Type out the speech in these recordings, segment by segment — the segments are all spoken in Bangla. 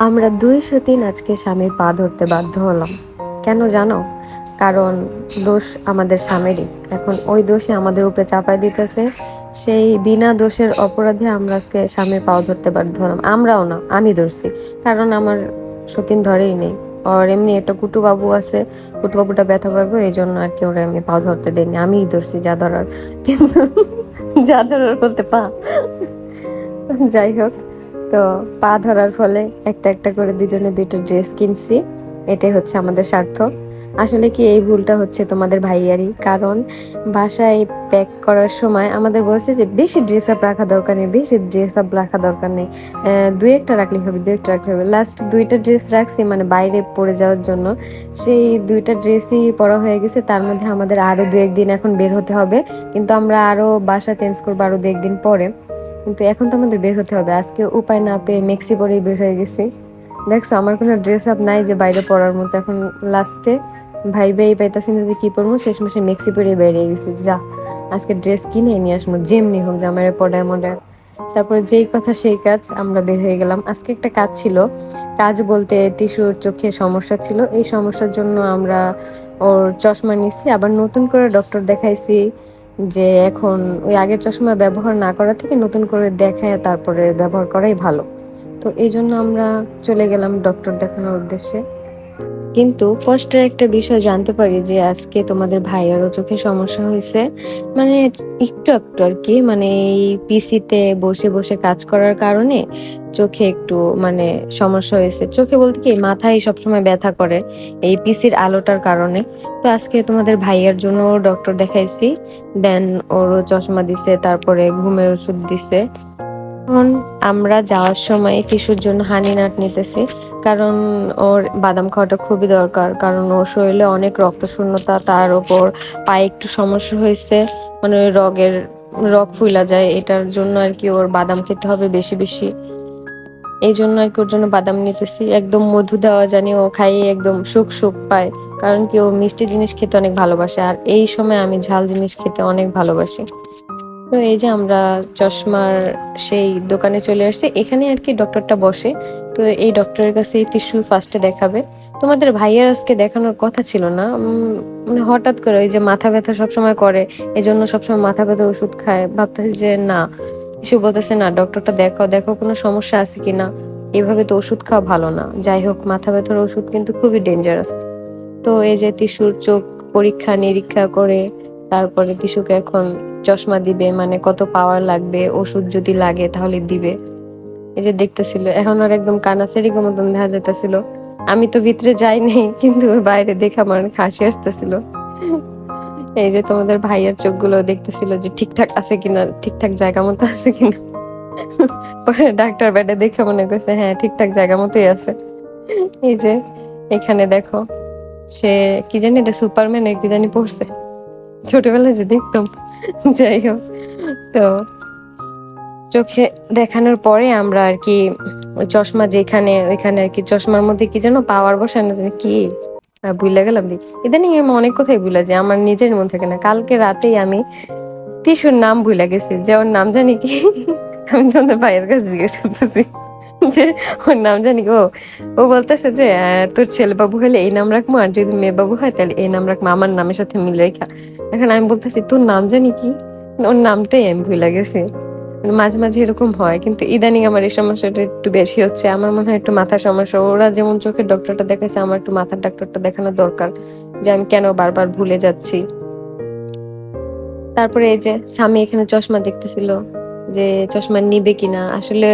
আমরা দুইশো তিন আজকে স্বামীর পা ধরতে বাধ্য হলাম। কেন জানো? কারণ দোষ আমাদের স্বামীরই। এখন ওই দোষে আমাদের উপরে চাপাই দিতেছে। সেই বিনা দোষের অপরাধে আমরা আজকে স্বামীর পাও ধরতে বাধ্য হলাম। আমরাও না, আমি ধরছি। কারণ আমার সতীন ধরেই নেই। আর এমনি একটা কুটুবাবু আছে। কুটুবাবুটা ব্যথা পাবো, এই জন্য আর কি ওরা এমনি পাও ধরতে দেয়নি আমিই ধরছি যা ধরার। কিন্তু যা ধরার বলতে পা। যাই হোক। তো পা ধরার ফলে একটা একটা করে দুজনে দুইটা ড্রেস কিনছি। এটাই হচ্ছে আমাদের স্বার্থ। আসলে কি এই ভুলটা হচ্ছে তোমাদের ভাইয়ারই? কারণ বাসায় প্যাক করার সময় আমাদের বলছে যে বেশি ড্রেস আপ রাখা দরকার নেই, বেশি ড্রেস আপ রাখা দরকার নেই। দু একটা রাখলেই হবে দু একটা রাখলে হবে। লাস্ট দুইটা ড্রেস রাখছি মানে বাইরে পরে যাওয়ার জন্য। সেই দুইটা ড্রেসই পরা হয়ে গেছে, তার মধ্যে আমাদের আরও দু একদিন এখন বের হতে হবে। কিন্তু আমরা আরও বাসা চেঞ্জ করব আরও দু একদিন পরে। কিন্তু এখন তো আমাদের বের হতে হবে। আজকে উপায় না পেয়ে মেক্সি পরেই বের হয়ে গেছি। দেখছ, আমার কোনো ড্রেস আপ নাই যে বাইরে পরার মতো। এখন লাস্টে ভাই ভাই পাইতাছি না যে কি পরবো শেষ মাসে মেক্সি পরে বেরিয়ে গেছি। যা, আজকে ড্রেস কিনে নিয়ে আসব, যেমনি হোক, জামাইয়ের পড়ায় মোডায় তারপরে যেই কথা সেই কাজ, আমরা বের হয়ে গেলাম। আজকে একটা কাজ ছিল। কাজ বলতে টিস্যুর চোখে সমস্যা ছিল। এই সমস্যার জন্য আমরা ওর চশমা নিচ্ছি আবার নতুন করে ডক্টর দেখাইছি। যে এখন ওই আগের চশমা ব্যবহার না করা থেকে নতুন করে দেখায়, তারপরে ব্যবহার করাই ভালো। তো এই জন্য আমরা চলে গেলাম ডক্টর দেখানোর উদ্দেশ্যে। কিন্তু কষ্টের একটা বিষয় জানতে পারি যে আজকে তোমাদের ভাইয়েরও চোখে সমস্যা হয়েছে। মানে একটু একটু আর কি মানে এই পিসিতে বসে বসে কাজ করার কারণে চোখে একটু মানে সমস্যা হয়েছে। চোখে বলতে কি, মাথায় সবসময় ব্যথা করে এই পিসির আলোটার কারণে। তো আজকে তোমাদের ভাইয়ের জন্য ডক্টর দেখাইছি, দেন ওরও চশমা দিছে, তারপরে ঘুমের ওষুধ দিছে। এখন আমরা যাওয়ার সময় টিস্যুর জন্য হানি নাট নিতেছি। কারণ ওর বাদাম খাওয়াটা খুবই দরকার। কারণ ওর শরীরে অনেক রক্ত শূন্যতা তার ওপর পায়ে একটু সমস্যা হয়েছে। মানে রগের রগ ফুলা যায়, এটার জন্য আর কি ওর বাদাম খেতে হবে বেশি বেশি। এই জন্য আর কি ওর জন্য বাদাম নিতেছি। একদম মধু দেওয়া জানি ও খাইয়ে একদম সুখ সুখ পায়। কারণ কি ও মিষ্টি জিনিস খেতে অনেক ভালোবাসে। আর এই সময় আমি ঝাল জিনিস খেতে অনেক ভালোবাসি। তো এই যে আমরা চশমার সেই দোকানে চলে আসছি, এখানে আর কি ডক্টরটা বসে। তো এই ডক্টরের কাছে টিস্যু ফার্স্টে দেখাবে। তোমাদের ভাইয়ের আজকে দেখানোর কথা ছিল না। মানে হঠাৎ করে ওই যে মাথা ব্যথা সবসময় করে এই জন্য সবসময় মাথা ব্যথার ওষুধ খায়। ভাবতেছি যে না, কিছু বলতেছে না ডক্টরটা দেখো দেখো কোনো সমস্যা আছে কিনা। এভাবে তো ওষুধ খাওয়া ভালো না। যাই হোক, মাথা ব্যথার ওষুধ কিন্তু খুবই ডেঞ্জারাস তো এই যে টিস্যুর চোখ পরীক্ষা নিরীক্ষা করে, তারপরে টিস্যুকে এখন চশমা দিবে মানে কত পাওয়ার লাগবে, ওষুধ যদি লাগে তাহলে দিবে। এই যে দেখতেছিল, এখন আর একদম কানাসেরি মতন দেখা যেতেছিল আমি তো ভিতরে যাই নাই, কিন্তু বাইরে দেখে আমার অনেক হাসি আসতেছিল। এই যে তোমাদের ভাইয়ের চোখগুলো দেখতেছিল যে ঠিকঠাক আছে কিনা, ঠিকঠাক জায়গা মতো আছে কিনা। পরে ডাক্তার বেডে দেখে মনে করছে হ্যাঁ ঠিকঠাক জায়গা মতোই আছে। এই যে, এখানে দেখো, সে কি জানি এটা সুপারম্যানের কি জানি পড়ছে। ছোটবেলায় যে দেখতাম, যাই হোক। তো চোখে দেখানোর পরে আমরা আর কি চশমা যেখানে, ওইখানে আর কি চশমার মধ্যে কি যেন পাওয়ার বসানো জানি কি। ভুলে গেলাম দি ইদানিং আমি অনেক কথাই ভুলে যাই, আমার নিজের মন থেকে না। কালকে রাতেই আমি টিসুর নাম ভুলে গেছি, যে ওর নাম জানি কি, আমি তোমাদের ভাইয়ের কাছে জিজ্ঞেস করতেছি। যে ওর নাম জানি? ও ও বলতেছে যে তোর ছেলে বাবু হলে এই নাম রাখব, আর যদি মেয়ে বাবু হয় তাহলে এই নাম রাখব, আমার নামের সাথে মিলে রেখা। এখন আমি বলতেছি, তোর নাম জানি কি? ওর নামটাই আমি ভুলে গেছি। মানে মাঝে মাঝে এরকম হয়, কিন্তু ইদানিং আমার এই সমস্যাটা একটু বেশি হচ্ছে। আমার মনে হয় একটু মাথার সমস্যা। ওরা যেমন চোখের ডক্টরটা দেখাচ্ছে আমার একটু মাথার ডাক্তারটা দেখানো দরকার, যে আমি কেন বারবার ভুলে যাচ্ছি। তারপরে এই যে স্বামী এখানে চশমা দেখতেছিল, যে চশমা নিবে কিনা। আসলে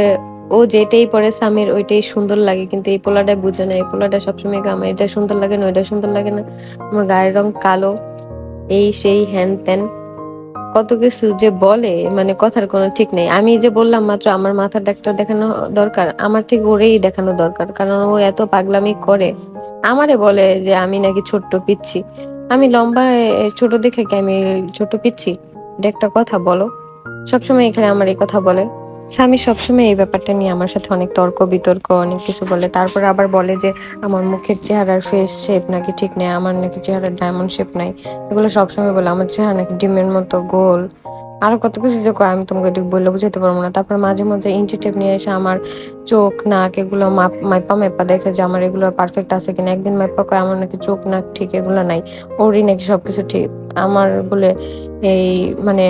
ও যেটাই পরে স্বামীর, ওইটাই সুন্দর লাগে, কিন্তু এই পোলাটা বুঝে না। এই পোলাটা সবসময় আমার এটা সুন্দর লাগে না, ওইটা সুন্দর লাগে না। আমার গায়ের রং কালো, এই সেই হ্যান ত্যান। কত কিছু যে বলে মানে কথার কোনো ঠিক নেই। আমি যে বললাম মাত্র, আমার মাথার ডাক্তার দেখানো দরকার, আমার থেকে ওরেই দেখানো দরকার। কারণ ও এত পাগলামি করে। আমারে বলে যে আমি নাকি ছোট্ট পিচ্ছি। আমি লম্বা, ছোট দেখে কি আমি ছোট পিচ্ছি? এটা একটা কথা বলো। সবসময় এখানে আমার এই কথা বলে। স্বামী সবসময় এই ব্যাপারটা নিয়ে আমার সাথে অনেক তর্ক, বিতর্ক, অনেক কিছু বলে। তারপর আবার বলে যে, আমার মুখের চেহারার ফেস শেপ নাকি ঠিক নেই, আমার নাকি চেহারার ডায়মন্ড শেপ নাই। এগুলো সবসময় বলে। আমার চেহারা নাকি ডিমের মতো গোল। আরও কত কিছু যে আমি তোমাকে ঠিক বললে বুঝাতে পারব না। তারপর মাঝে মাঝে ইঞ্চি টেপ নিয়ে এসে আমার চোখ, নাক এগুলো মাইপা মাইপা দেখে যে আমার এগুলো পারফেক্ট আছে কিনা। একদিন মাইপা কয়, আমার নাকি চোখ, নাক ঠিক এগুলো নাই। ওরই নাকি সবকিছু ঠিক। আমার বলে এই মানে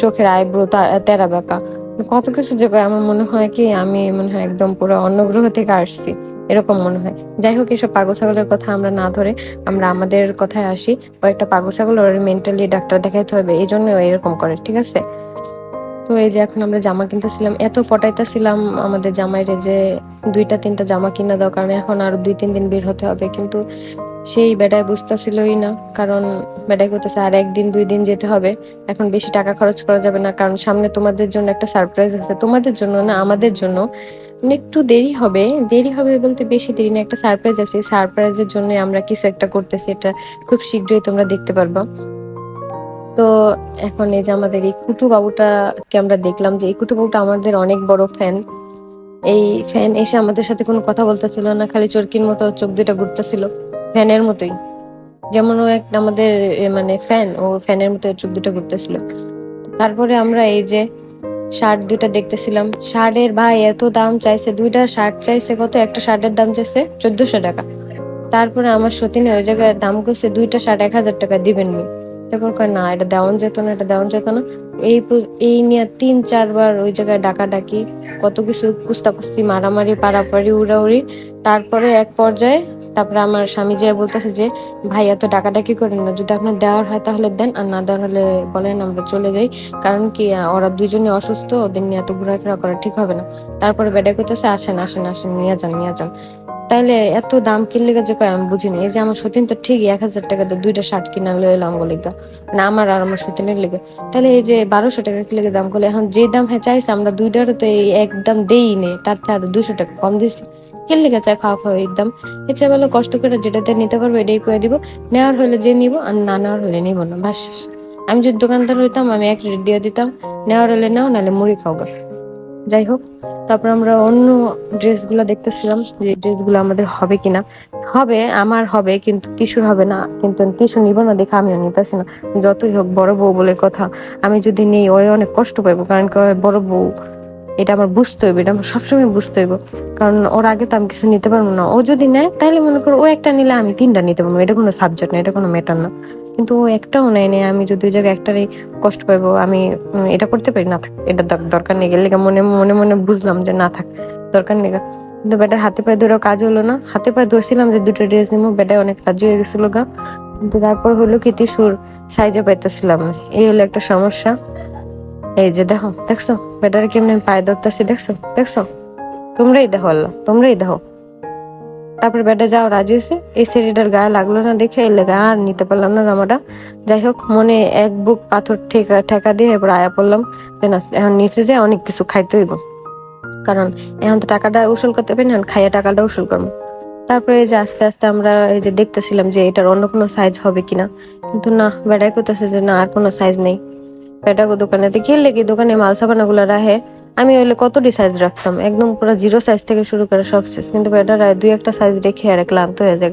চোখের আইব্রো তেরা বেঁকা। কত কিছু যে কয় আমার মনে হয় কি, আমি মনে হয় একদম পুরো অন্য গ্রহ থেকে আসছি, এরকম মনে হয়। যাই হোক এইসব পাগল ছাগলের কথা আমরা না ধরে আমরা আমাদের কথায় আসি। কয়েকটা পাগল ছাগল ওর মেন্টালি ডাক্তার দেখাইতে হবে, এই জন্য এরকম করে, ঠিক আছে? তো এই যে এখন আমরা জামা কিনতেছিলাম, এত পটাইতেছিলাম আমাদের জামাইরে যে দুইটা, তিনটা জামা কিনা দাও, কারণ এখন আর দুই, তিন দিন বের হতে হবে। কিন্তু সেই বেটায় বুঝতেছিলই না, কারণ বেটায় করতেছে আর একদিন, দুই দিন যেতে হবে, এখন বেশি টাকা খরচ করা যাবে না, কারণ সামনে তোমাদের জন্য একটা সারপ্রাইজ আছে। তোমাদের জন্য না, আমাদের জন্য একটু দেরি হবে দেরি হবে বলতে বেশি দেরি না, একটা সারপ্রাইজ আছে। সারপ্রাইজের জন্য আমরা কিছু একটা করতেছি, এটা খুব শীঘ্রই তোমরা দেখতে পারবা। তো এখন এই যে আমাদের এই কুটু বাবুটাকে আমরা দেখলাম যে, এই কুটু বাবুটা আমাদের অনেক বড় ফ্যান এই ফ্যান এসে আমাদের সাথে কোনো কথা বলতেছিল না, খালি চরকির মতো চোখ দুটা ঘুরতেছিল। ফ্যানের মতোই। যেমন ও একটা আমাদের মানে ফ্যান, ও ফ্যানের মতো চোখ দুটো ঘুরতেছিল। তারপরে আমরা এই যে শার্ট দুইটা দেখতেছিলাম। শার্টের ভাই এত দাম চাইছে, দুইটা শার্ট চাইছে কত? একটা শার্টের দাম চাইছে চোদ্দশো টাকা। তারপরে আমার সতীনে ওই জায়গায় দাম করছে দুইটা শার্ট এক হাজার টাকা দিবেন নি। তারপর কয়, না, এটা দেওয়ান যেত না, এটা দেওয়ান যেত না। এই এই নিয়ে তিন, চারবার ওই জায়গায় ডাকাডাকি, কত কিছু কুস্তাকুস্তি, মারামারি, পারাপারি, উড়াউড়ি। তারপরে এক পর্যায়ে তারপরে আমার স্বামী যে বলতেছে যে ভাই এত ডাকাডাকি করেন না, যদি আপনার দেওয়ার হয় তাহলে দেন, আর না দেওয়ার হলে বলেন, আমরা চলে যাই। কারণ কি ওরা দুইজনে অসুস্থ, ওদের নিয়ে এত ঘোরাফেরা করা ঠিক হবে না। তারপরে বেডে করতেছে আসেন আসেন আসেন, নিয়ে যান নিয়ে যান। তাইলে এত দাম কিনলে যে কয়, আমি বুঝিনি। এই যে আমার সতীন তো ঠিকই এক হাজার টাকা দিয়ে দুইটা শার্ট কিনা লইলাম গলিগা না আমার আর আমার সতীনের লেগে। তাহলে এই যে বারোশো টাকা কি লেগে দাম করলে, এখন যে দাম হ্যাঁ চাইছে, আমরা দুইটারও তো এই একদম দেই নে, তার থেকে আরও দুশো টাকা কম দিছি। কিন লেগে চাই খাওয়া খাওয়া একদম? ইচ্ছা বলে কষ্ট করে যেটাতে নিতে পারব এটাই করে দিব। নেওয়ার হলে যে নিব আর না নেওয়ার হলে নিব না, বাস আমি যদি দোকানদার হইতাম, আমি এক রেট দিয়ে দিতাম। নেওয়ার হলে নাও, নাহলে মুড়ি খাও গা। যাই হোক, তারপর আমরা অন্য ড্রেস ড্রেসগুলো দেখতেছিলাম যে ড্রেসগুলো আমাদের হবে কিনা। হবে, আমার হবে, কিন্তু টিস্যুর হবে না। কিন্তু টিস্যু নিব না দেখে আমিও নিতেছি না। যতই হোক, বড় বউ বলে কথা। আমি যদি নেই, ওই অনেক কষ্ট পাইবো। কারণ বড় বউ এটা আমার বুঝতে হইবে, এটা আমার সবসময় বুঝতে হইব। কারণ ওর আগে তো আমি কিছু নিতে পারব না। ও যদি নেয় তাহলে মনে করো ও একটা নিলে আমি তিনটা নিতে পারব। এটা কোনো সাবজেক্ট না, এটা কোনো ম্যাটার না। কিন্তু ও একটাও নেয় নেই, আমি যদি ওই জায়গায় একটারই কষ্ট পাইবো, আমি এটা করতে পারি না, থাক, এটা দর- দরকার নেই। গেলে মনে মনে মনে বুঝলাম যে না, থাক, দরকার নেই। কিন্তু বেটার হাতে পায়ে ধরেও কাজ হলো না। হাতে পায়ে ধরছিলাম যে দুটো ড্রেস নিবো বেটায় অনেক রাজি হয়ে গেছিল গা। কিন্তু তারপর হলো কি, টিস্যুর সাইজে পাইতেছিলাম। এই হলো একটা সমস্যা। এই যে দেখো, দেখছ? বেটারে কেমনে আমি পায়ে ধরতেছি, দেখছ? দেখছ? তোমরাই দেখো আল্লাহ, তোমরাই দেখো। তারপরে বেটা যাও, রাজি হয়েছে। এই শাড়িটার গায়ে লাগল না দেখে এর লেগে আর নিতে পারলাম না জামাটা। যাই হোক, মনে এক বুক পাথর ঠেকা ঠেকা দিয়ে এবার আয়া পড়লাম। এখন নিচে যে অনেক কিছু খাইতে হইব। কারণ এখন তো টাকাটা উসুল করতে পারি না খাইয়া টাকাটা উসুল করব। তারপরে এই যে আস্তে আস্তে আমরা এই যে দেখতেছিলাম যে এটার অন্য কোনো সাইজ হবে কিনা। কিন্তু না বেড়াই করতেছে যে না, আর কোনো সাইজ নেই। বেটাকে দোকানে গেলে লেগে দোকানে মাল সাবানা গুলো রাখে। আমি হইলে কতটি সাইজ রাখতাম? একদম পুরো জিরো সাইজ থেকে শুরু করে সব সাইজ কিন্তু বেটার দুই একটা সাইজ রেখে আর ক্লান্ত হয়ে যায়।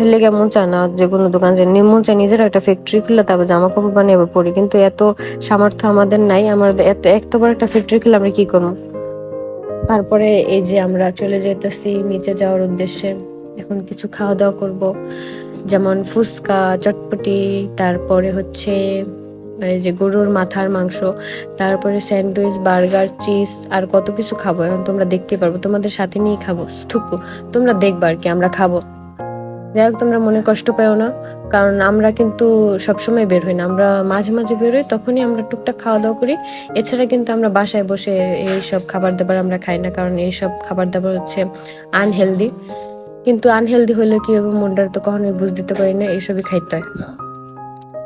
এর লেগে মন চায় না যে কোনো দোকান যে মন চায় নিজের একটা ফ্যাক্টরি খুলে তারপর জামা কাপড় বানিয়ে আবার পরি কিন্তু এত সামর্থ্য আমাদের নাই। আমাদের এত এত বড় একটা ফ্যাক্টরি খুলে আমরা কি করব? তারপরে এই যে আমরা চলে যেতেছি নিচে যাওয়ার উদ্দেশ্যে। এখন কিছু খাওয়া দাওয়া করব। যেমন ফুচকা, চটপটি, তারপরে হচ্ছে যে গরুর মাথার মাংস, তারপরে স্যান্ডউইচ, বার্গার, চিজ, আর কত কিছু খাব। এখন তোমরা দেখতে পারব, তোমাদের সাথে নিয়ে খাব। থুকু, তোমরা দেখবা আর কি, আমরা খাব। যাই হোক, তোমরা মনে কষ্ট পেও না, কারণ আমরা কিন্তু সবসময় বের হই না। আমরা মাঝে মাঝে বের হই, তখনই আমরা টুকটাক খাওয়া দাওয়া করি। এছাড়া কিন্তু আমরা বাসায় বসে এইসব খাবার দাবার আমরা খাই না, কারণ এইসব খাবার দাবার হচ্ছে আনহেলদি কিন্তু আনহেলদি হলে কি হবে মনটার তো কখনোই বুঝ দিতে পারি না, এইসবই খাইতে হয়।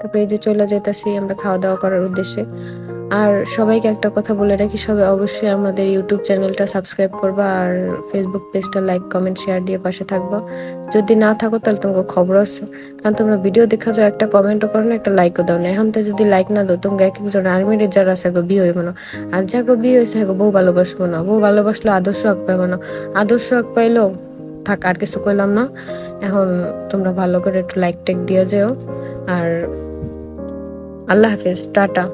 তারপরে এই যে চলে যেতেছি আমরা খাওয়া দাওয়া করার উদ্দেশ্যে। আর সবাইকে একটা কথা বলে রাখি, সবাই অবশ্যই আমাদের ইউটিউব চ্যানেলটা সাবস্ক্রাইব করবা আর ফেসবুক পেজটা লাইক কমেন্ট শেয়ার দিয়ে পাশে থাকবা। যদি না থাকো তাহলে তোমাকে খবর আছে। কারণ তোমরা ভিডিও দেখা যাও, একটা কমেন্টও করো না, একটা লাইকও দাও না। এখন তো যদি লাইক না দাও, তোমাকে এক একজন আর্মির যারা আছে গো, বিয়ে হইব না। আর যাকে বিয়ে হয়েছে হ্যাঁ বউ ভালোবাসবো না। বউ ভালোবাসলো, আদর্শ হক পাইবো না। আদর্শ হক পাইলো, থাক, আর কিছু কইলাম না। এখন তোমরা ভালো করে একটু লাইক টেক দিয়ে যেও। আর আল্লাহ হাফেজ, tata,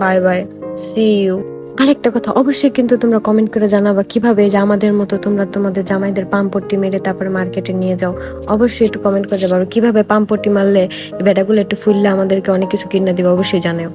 bye bye see you আরেকটা কথা, অবশ্যই কিন্তু তোমরা কমেন্ট করে জানাবা কীভাবে যে আমাদের মতো তোমরা তোমাদের জামাইদের পাম্পটি মেরে তারপরে মার্কেটে নিয়ে যাও। অবশ্যই একটু কমেন্ট করে যাব কীভাবে পাম্পটি মারলে এই বেটাগুলো একটু ফুললে আমাদেরকে অনেক কিছু কিনে দিবে, অবশ্যই জানাও।